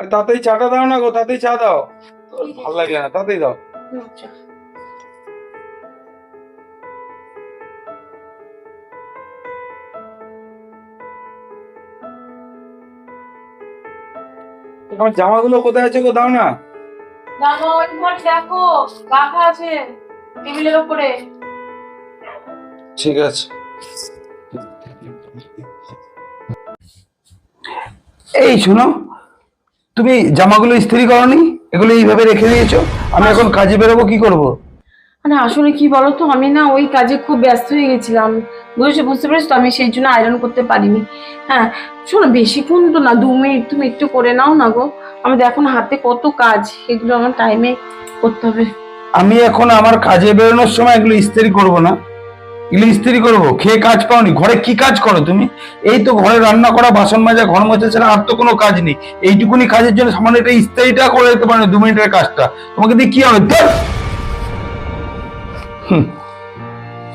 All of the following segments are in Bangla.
আর তাতেই চাটা দাও না গো তাতেই চা দাও। ভালো লাগে না তাতেই দাও। আমার জামাগুলো কোথায় আছে গো দাও না। জানো ওই ঘর দেখো রাখা আছে টেবিলের উপরে ঠিক আছে। এই শোনো তুমি জামাগুলো ইস্ত্রি করনি? এগুলো এইভাবে রেখে দিয়েছ? আমি এখন কাজে বেরোবো কি করব? মানে আসলে কি বলতো আমি না ওই কাজে খুব ব্যস্ত হয়ে গেছিলাম। বুঝেছ বুঝতে পেরেছ তো? আমি সেই জন্য আয়রন করতে পারিনি। হ্যাঁ শোনো বেশিক্ষণ তো না দু মিনিট তুমি একটু করে নাও না গো। আমাদের এখন হাতে কত কাজ এগুলো আমার টাইমে করতে হবে। আমি এখন আমার কাজে বেরোনোর সময় এগুলো ইস্ত্রি করব না। এগুলো ইস্ত্রি করব? খেয়ে কাজ পাওনি? ঘরে কি কাজ করো তুমি? এই তো ঘরে রান্না করা, বাসন মাজা, ঘর মোছা ছাড়া আর তো কোনো কাজ নেই। এইটুকুনি কাজের জন্য সামান্য একটা ইস্ত্রিটা করে দিতে পারো, দু মিনিটের কাজটা। তোমাকে দিয়ে কি হবে!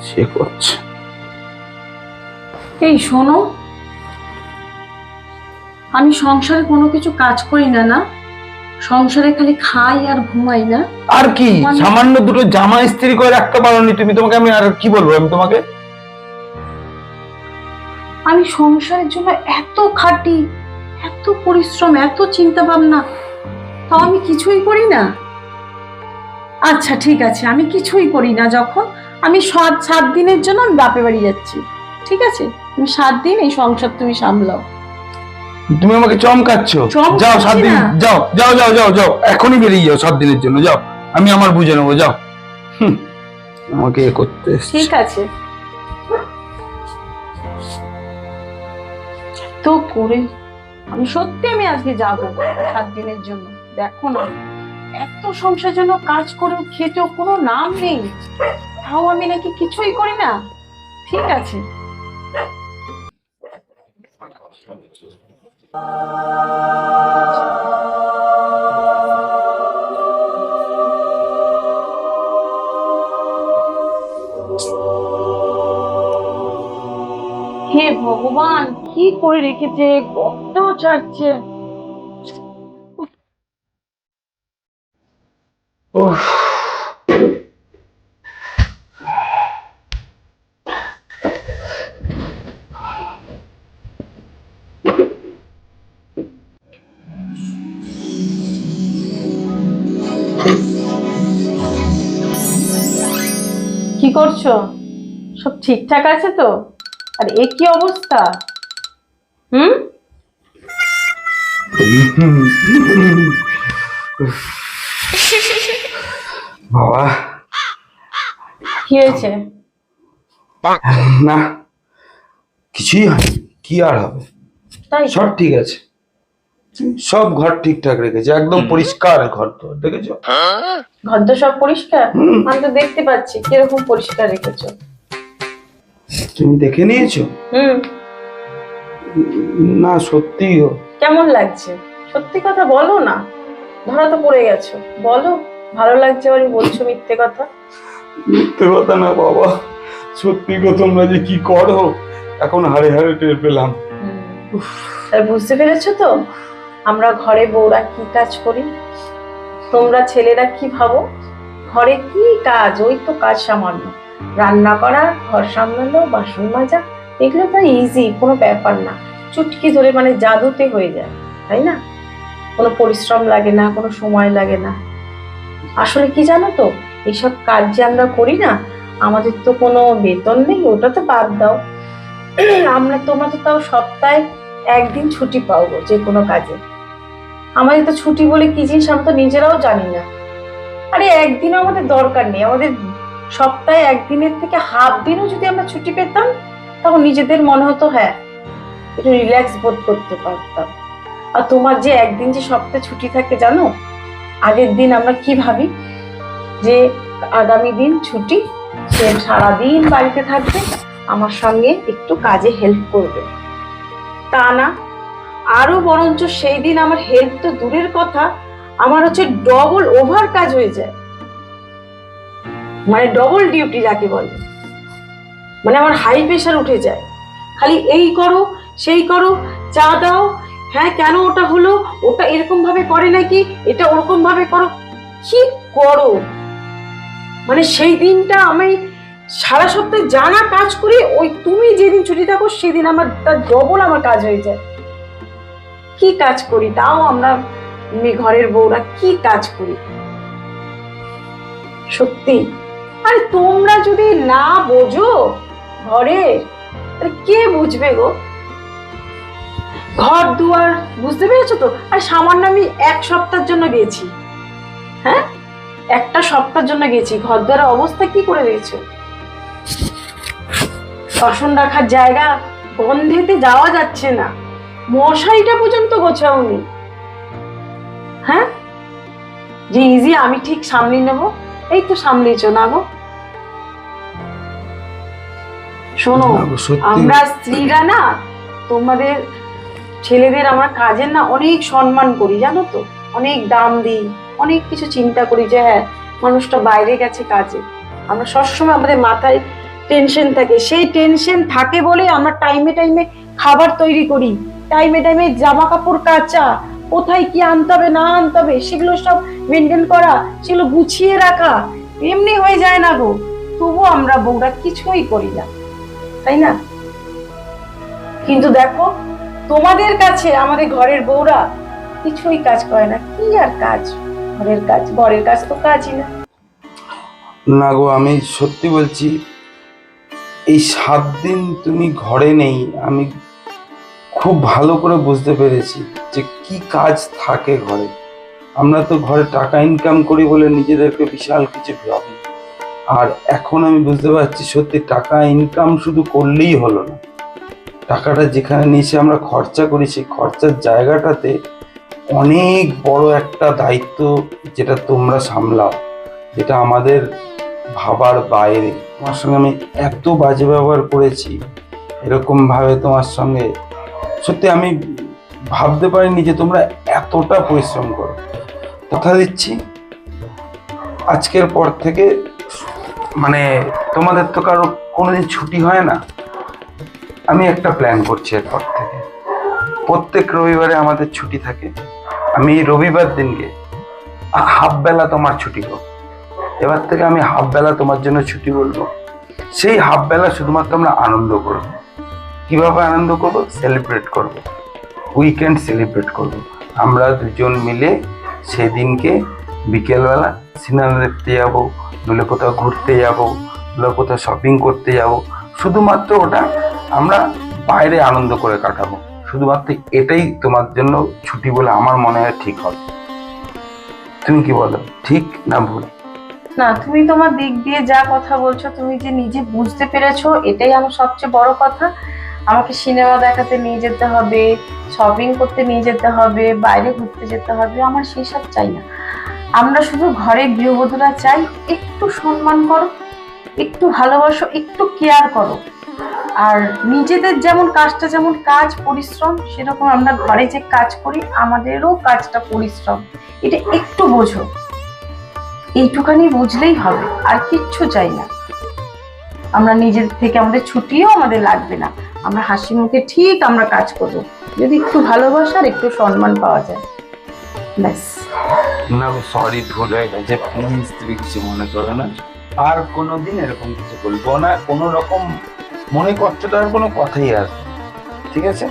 সে করছে। এই শোনো, আমি সংসারে কোনো কিছু কাজ করি না না। সংসারে খালি খাই আর ঘুমাই না। আর কি? মানে- সামান্য দুটো জামা ইস্ত্রি করে রাখতে পারোনি তুমি তোমাকে আমি আর কি বলব আমি তোমাকে? আমি সংসারের জন্য এত খাটি এত পরিশ্রম এত চিন্তা ভাবনা তাও আমি কিছুই করি না। আচ্ছা ঠিক আছে আমি কিছুই করি না যখন। আমি সাত সাত দিনের জন্য আমি বাপে বাড়ি যাচ্ছি ঠিক আছে? তুমি সাত দিন এই সংসার তুমি সামলাও। তুমি আমাকে চমকাচ্ছ। যাও সাত দিন যাও যাও যাও যাও যাও। এখনই বেরিয়ে যাও সাত দিনের জন্য যাও। আমি আমার বুঝে নেব যাও। আমাকে এ করতে ঠিক আছে। তো করে আমি সত্যি আমি আজকে যাব সাত দিনের জন্য। দেখো না এত সংসার জন্য কাজ করে খেতেও কোনো নাম নেই। তাও আমি নাকি কিছুই করি না। ঠিক আছে। হে ভগবান কি করে রেখেছে? কত ছাড়ছে। উফ, করছ? সব ঠিকঠাক আছে তো? আর এ কি অবস্থা? হুম? বাবা। কি হয়েছে? না কিছুই হয় কি আর হবে? তাই সব ঠিক আছে। সব ঘর ঠিকঠাক রেখেছে একদম পরিষ্কার ঘর তো দেখেছ? ঘর তো সব পরিষ্কার? আমি তো দেখতে পাচ্ছি কীরকম পরিষ্কার রেখেছো। তুমি দেখে নিয়েছো? হুম। না সত্যি কেমন লাগছে? সত্যি কথা বলো না। ধরা তো পড়ে গেছো। বলো ভালো লাগছে বাড়ি বলছো মিথ্যে কথা। মিথ্যে কথা না বাবা। সত্যি গো তোমরা যে কি করো? এখন হারে হারে টের পেলাম। বুঝতে পেরেছ তো? আমরা ঘরে বউরা কি কাজ করি? তোমরা ছেলেরা কি ভাবো? ঘরে কি কাজ? ওই তো কাজ সামান্য। রান্না করা, ঘর সামলানো, বাসন মাজা, এগুলো তো ইজি কোনো ব্যাপার না। চুটকি ধরে মানে জাদুতে হয়ে যায়, তাই না? কোনো পরিশ্রম লাগে না, কোনো সময় লাগে না। আসলে কি জানো তো, এইসব কাজ যে আমরা করি না, আমাদের তো কোনো বেতন নেই, ওটা তো বাদ দাও। আমরা তোমরা তো তাও সপ্তাহে একদিন ছুটি পাও যে কোনো কাজে। আমাদের তো ছুটি বলে কি জিনিস আমরা তো নিজেরাও জানি না। আরে একদিনও আমাদের দরকার নেই। আমাদের সপ্তাহে একদিনের থেকে হাফ দিনও যদি আমরা ছুটি পেতাম, তখন নিজেদের মনে হতো হ্যাঁ একটু রিল্যাক্স বোধ করতে পারতাম। আর তোমার যে একদিন যে সপ্তাহে ছুটি থাকে, জানো? আগের দিন আমরা কি ভাবি? যে আগামী দিন ছুটি, সে সারাদিন বাড়িতে থাকবে, আমার সঙ্গে একটু কাজে হেল্প করবে। তা না আরও বরঞ্চ সেই দিন আমার হেল্প তো দূরের কথা, আমার হচ্ছে ডবল ওভার কাজ হয়ে যায়। মানে ডবল ডিউটি যাকে বলে। মানে আমার হাই প্রেশার উঠে যায়। খালি এই করো, সেই করো, চা দাও হ্যাঁ কেন ওটা হলো, ওটা এরকম ভাবে করে নাকি, এটা ওরকম ভাবে করো, কি করো? মানে সেই দিনটা আমি সারা সপ্তাহে জানা কাজ করি, ওই তুমি যেদিন ছুটি থাকো, সেদিন আমার তার ডবল আমার কাজ হয়ে যায়। কি কাজ করি? তাও আমরা ঘরের বউরা কি কাজ করি? সত্যি? আরে তোমরা যদি না বোঝো ঘরে কে বুঝবে গো? ঘর দুয়ার বুঝতে পেরেছ তো? আর সামান্য আমি এক সপ্তাহের জন্য গেছি। হ্যাঁ? একটা সপ্তাহের জন্য গেছি। ঘর দুয়ারের অবস্থা কি করে দিয়েছ বাসন রাখার জায়গা গন্ধেতে যাওয়া যাচ্ছে না। মশারিটা পর্যন্ত গোছাওনি। হ্যাঁ? যে ইজি আমি ঠিক সামলে নেব। এই তো সামলেছো না গো? শোনো আমরা স্ত্রীরা না তোমাদের ছেলেদের আমরা কাজের না অনেক সম্মান করি জানো তো? অনেক দাম দিই অনেক কিছু চিন্তা করি যে হ্যাঁ মানুষটা বাইরে গেছে কাজে। আমরা সবসময় আমাদের মাথায় টেনশন থাকে। সেই টেনশন থাকে বলে আমরা টাইমে টাইমে খাবার তৈরি করি। টাইমে টাইমে জামা কাপড় কাচা, কোথায় কি আনতে হবে, না আনতে হবে, সেগুলো সব মেনটেন করা, সেগুলো গুছিয়ে রাখা, এমনি হয়ে যায় না গো। তবুও আমরা বউরা কিছুই করি না, তাই না? কিন্তু দেখো, তোমাদের কাছে আমাদের ঘরের বউরা কিছুই কাজ করে না। কি আর কাজ? ঘরের কাজ ঘরের কাজ তো কাজই না। না গো, আমি সত্যি বলছি, এই সাত দিন তুমি ঘরে নেই, আমি খুব ভালো করে বুঝতে পেরেছি যে কি কাজ থাকে ঘরে। আমরা তো ঘরে টাকা ইনকাম করি বলে নিজেদেরকে বিশাল কিছু ভাবি। আর এখন আমি বুঝতে পারছি সত্যি টাকা ইনকাম শুধু করলেই হলো না। টাকাটা যেখানে নিয়ে এসে আমরা খরচা করি, সেই খরচার জায়গাটাতে অনেক বড় একটা দায়িত্ব যেটা তোমরা সামলাও, যেটা আমাদের ভাবার বাইরে। তোমার সঙ্গে আমি এত বাজে ব্যবহার করেছি, এরকমভাবে তোমার সঙ্গে সত্যি আমি ভাবতে পারিনি যে তোমরা এতটা পরিশ্রম করো। কথা দিচ্ছি, আজকের পর থেকে মানে তোমাদের তো কারও কোনোদিন ছুটি হয় না। আমি একটা প্ল্যান করছি এরপর থেকে। প্রত্যেক রবিবারে আমাদের ছুটি থাকে। আমি রবিবার দিনকে হাফ বেলা তোমার ছুটি হোক। এবার থেকে আমি হাফ বেলা তোমার জন্য ছুটি বলব। সেই হাফ বেলা শুধুমাত্র আমরা আনন্দ করব। কীভাবে আনন্দ করব? সেলিব্রেট করব। উইকেন্ড সেলিব্রেট করব। আমরা দুজন মিলে সেদিনকে বিকেলবেলা সিনেমা দেখতে যাব, নইলে কোথাও ঘুরতে যাব, নইলে কোথাও শপিং করতে যাব। শুধুমাত্র ওটা আমরা বাইরে আনন্দ করে কাটাবো। শুধুমাত্র এটাই তোমার জন্য ছুটি বলে আমার মনে হয় ঠিক হবে। তুমি কি বলো? ঠিক না ভুল? না, তুমি তোমার দিক দিয়ে যা কথা বলছো, তুমি যে নিজে বুঝতে পেরেছ, এটাই আমার সবচেয়ে বড় কথা। আমাকে সিনেমা দেখাতে নিয়ে যেতে হবে শপিং করতে নিয়ে যেতে হবে, বাইরে ঘুরতে যেতে হবে, আমার সেই সব চাই না। আমরা শুধু ঘরে গৃহবধূরা চাই, একটু সম্মান করো, একটু ভালোবাসো, একটু কেয়ার করো। আর নিজেদের যেমন কাজটা যেমন কাজ, পরিশ্রম, সেরকম আমরা ঘরে যে কাজ করি, আমাদেরও কাজটা পরিশ্রম। এটা একটু বোঝো। এইটুখানি বুঝলেই হবে, আর কিচ্ছু চাই না। আমরা নিজের থেকে আমাদের ছুটিও আমাদের লাগবে না। আমরা হাসি মুখে ঠিক আমরা কাজ করব। যদি একটু ভালোবাসা আর একটু সম্মান পাওয়া যায়। ব্যাস। না সরি ভুল হয়ে গেছে। প্লিজ তুমি কিছু মনে করো না। আর কোনোদিন এরকম কিছু বলব না। কোনো রকম মনে কষ্টটার কোনো কথাই আসবে। ঠিক আছে?